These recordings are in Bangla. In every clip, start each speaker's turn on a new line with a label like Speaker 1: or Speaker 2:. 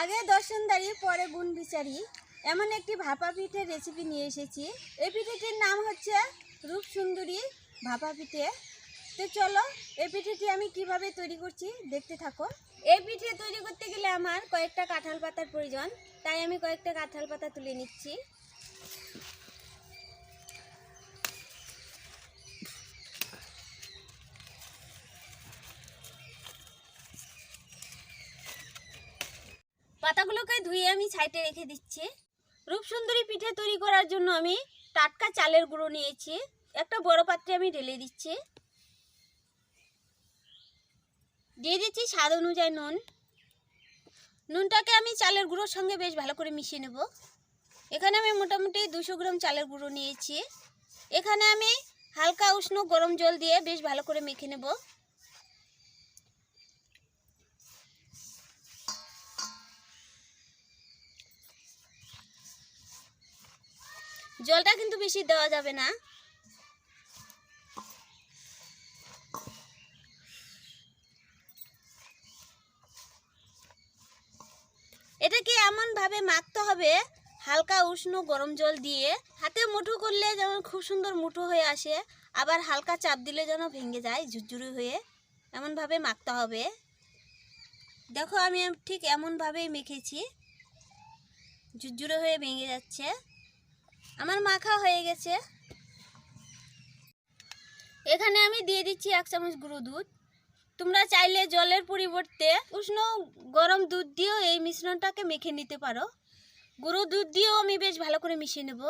Speaker 1: আগে দর্শনদারি পরে গুণ বিচারি। এমন একটি ভাপা পিঠের রেসিপি নিয়ে এসেছি। এই পিঠেটির নাম হচ্ছে রূপসুন্দরী ভাপা পিঠে তো চলো, এই পিঠেটি আমি কীভাবে তৈরি করছি দেখতে থাকো। এই পিঠে তৈরি করতে গেলে আমার কয়েকটা কাঁঠাল পাতার প্রয়োজন, তাই আমি কয়েকটা কাঁঠাল পাতা তুলে নিচ্ছি। পাতাগুলোকে ধুয়ে আমি সাইডে রেখে দিচ্ছি। রূপসুন্দরী পিঠে তৈরি করার জন্য আমি টাটকা চালের গুঁড়ো নিয়েছি। একটা বড় পাত্রে আমি ঢেলে দিচ্ছি। দিয়ে দিচ্ছি স্বাদ অনুযায়ী নুন। নুনটাকে আমি চালের গুঁড়োর সঙ্গে বেশ ভালো করে মিশিয়ে নেব। এখানে আমি মোটামুটি দুশো গ্রাম চালের গুঁড়ো নিয়েছি। এখানে আমি হালকা উষ্ণ গরম জল দিয়ে বেশ ভালো করে মেখে নেব। জলটা কিন্তু বেশি দেওয়া যাবে না। এটাকে এমনভাবে মাখতে হবে, হালকা উষ্ণ গরম জল দিয়ে। হাতে মুঠো করলে যেমন খুব সুন্দর মুঠো হয়ে আসে, আবার হালকা চাপ দিলে যেন ভেঙে যায়, ঝুরঝুরি হয়ে। এমনভাবে মাখতে হবে। দেখো আমি ঠিক এমনভাবেই মেখেছি, ঝুরঝুরে হয়ে ভেঙে যাচ্ছে। আমার মাখা হয়ে গেছে। এখানে আমি দিয়ে দিচ্ছি এক চামচ গুঁড়ো দুধ। তোমরা চাইলে জলের পরিবর্তে উষ্ণ গরম দুধ দিয়েও এই মিশ্রণটাকে মেখে নিতে পারো। গুঁড়ো দুধ দিয়েও আমি বেশ ভালো করে মিশিয়ে নেব।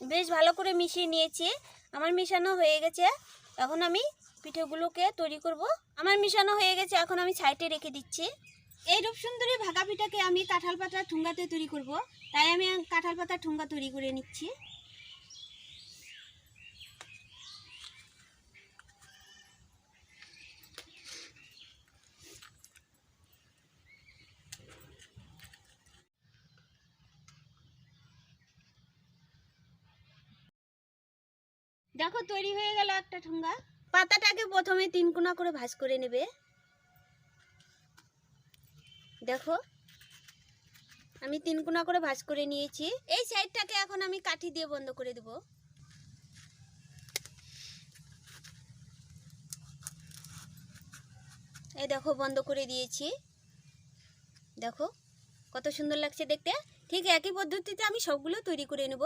Speaker 1: বেশ ভালো করে মিশিয়ে নিয়েছি। আমার মিশানো হয়ে গেছে। এখন আমি পিঠেগুলোকে তৈরি করব। আমার মিশানো হয়ে গেছে। এখন আমি সাইডে রেখে দিচ্ছি। এই রূপসুন্দরী ভাগা পিঠাকে আমি কাঁঠাল পাতার ঠুঙ্গাতে তৈরি করব। তাই আমি কাঁঠাল পাতার ঠুঙ্গা তৈরি করে নিচ্ছি। দেখো, তৈরি হয়ে গেল একটা ঠুঙ্গা। পাতাটাকে প্রথমে তিন কোনা করে ভাঁজ করে নেবে। দেখো। আমি তিন কোনা করে ভাঁজ করে নিয়েছি। এই সাইডটাকে এখন আমি কাঠি দিয়ে বন্ধ করে দেব। এই দেখো, বন্ধ করে দিয়েছি। দেখো, কত সুন্দর লাগছে দেখতে। ঠিক একই পদ্ধতিতে আমি সবগুলো তৈরি করে নেব।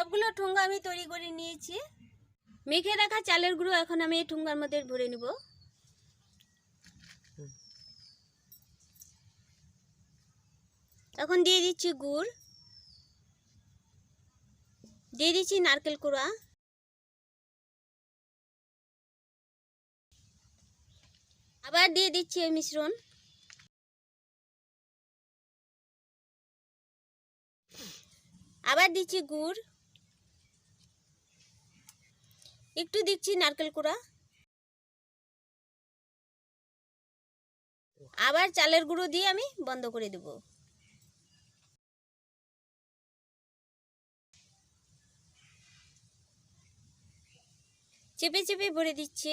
Speaker 1: সবগুলো ঠুঙ্গা আমি তৈরি করে নিয়েছি। মেখে রাখা চালের গুঁড়ো এখন আমি এই ঠুঙ্গার মধ্যে ভরে নেব। এখন দিয়ে দিচ্ছি গুড়। দিয়ে দিচ্ছি নারকেল কুড়া। আবার দিয়ে দিচ্ছি এই মিশ্রণ। আবার দিচ্ছি গুড়। একটু দিচ্ছি নারকেল কুড়া। আবার চালের গুঁড়ো দিয়ে আমি বন্ধ করে দেব। চেপে চেপে ভরে দিচ্ছি।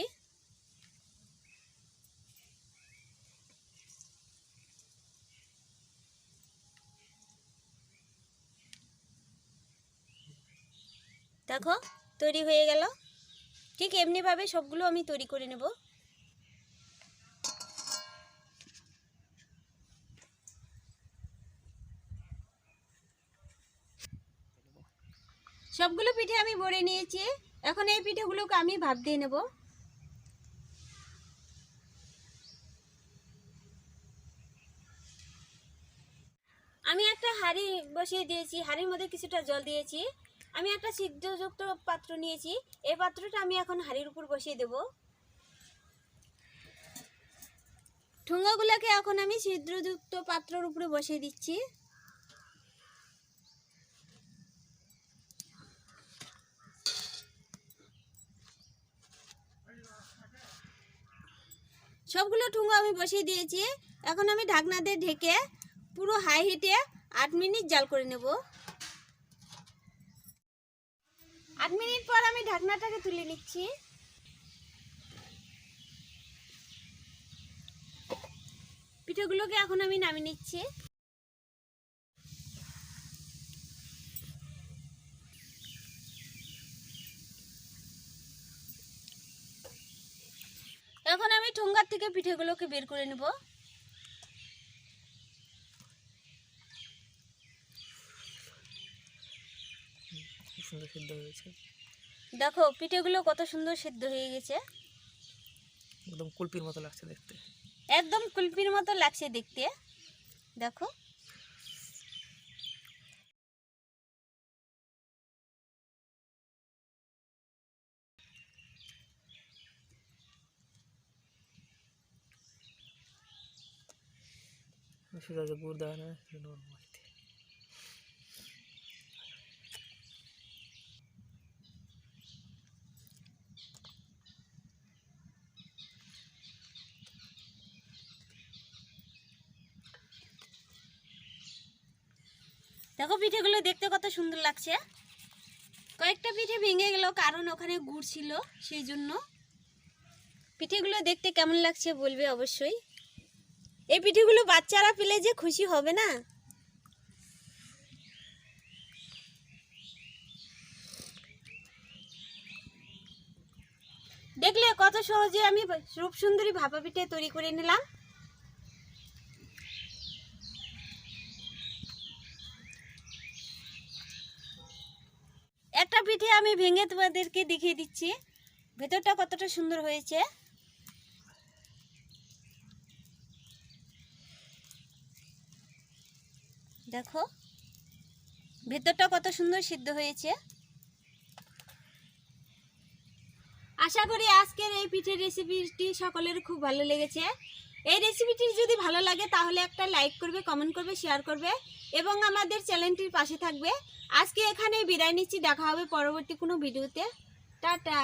Speaker 1: দেখো, তৈরি হয়ে গেল। ঠিক এমনিভাবে সবগুলো আমি তৈরি করে নেব। সবগুলো পিঠে আমি ভরে নিয়েছি। এখন এই পিঠেগুলোকে আমি ভাপ দিয়ে নেব। আমি একটা হাঁড়ি বসিয়ে দিয়েছি, হাঁড়ির মধ্যে কিছুটা জল দিয়েছি। আমি একটা ছিদ্রযুক্ত পাত্র নিয়েছি। এই পাত্রটা আমি এখন হাঁড়ির উপর বসিয়ে দেব। ঠুঙ্গাগুলোকে এখন আমি ছিদ্রযুক্ত পাত্রের উপরে বসিয়ে দিচ্ছি। সবগুলো ঠুঙ্গো আমি বসিয়ে দিয়েছি। এখন আমি ঢাকনা দিয়ে ঢেকে পুরো হাই হিটে আট মিনিট জাল করে নেব। আট মিনিট পর আমি ঢাকনাটাকে তুলে নিচ্ছি। পিঠেগুলোকে এখন আমি নামিয়ে নিচ্ছি। এখন আমি ঠোঙ্গার থেকে পিঠেগুলোকে বের করে নেব।
Speaker 2: সুন্দর সিদ্ধ হয়েছে।
Speaker 1: দেখো পিঠেগুলো কত সুন্দর সিদ্ধ হয়ে গেছে।
Speaker 2: একদম কুলপির মতো লাগছে দেখতে।
Speaker 1: একদম কুলপির মতো লাগছে দেখতে। দেখো।
Speaker 2: সেটা গুড় দেওয়া না
Speaker 1: দেখো পিঠেগুলো দেখতে কত সুন্দর লাগছে। কয়েকটা পিঠে ভেঙে গেল, কারণ ওখানে গুড় ছিল, সেই জন্য। পিঠেগুলো দেখতে কেমন লাগছে বলবে অবশ্যই। এই পিঠেগুলো বাচ্চারা পেলে যে খুশি হবে না। দেখলে কত সহজে আমি রূপসুন্দরী ভাপা পিঠে তৈরি করে নিলাম। একটা পিঠে আমি ভেঙে তোমাদেরকে দেখিয়ে দিচ্ছি। ভেতরটা কতটা সুন্দর হয়েছে। দেখো, ভেতরটা কত সুন্দর সিদ্ধ হয়েছে। আশা করি আজকের এই পিঠের রেসিপিটি সকলের খুব ভালো লেগেছে। এই রেসিপিটি যদি ভালো লাগে, তাহলে একটা লাইক করবে কমেন্ট করবে শেয়ার করবে এবং আমাদের চ্যানেলটির পাশে থাকবে। আজকে এখানে বিদায় নিচ্ছি, দেখা হবে পরবর্তী কোনো ভিডিওতে টাটা!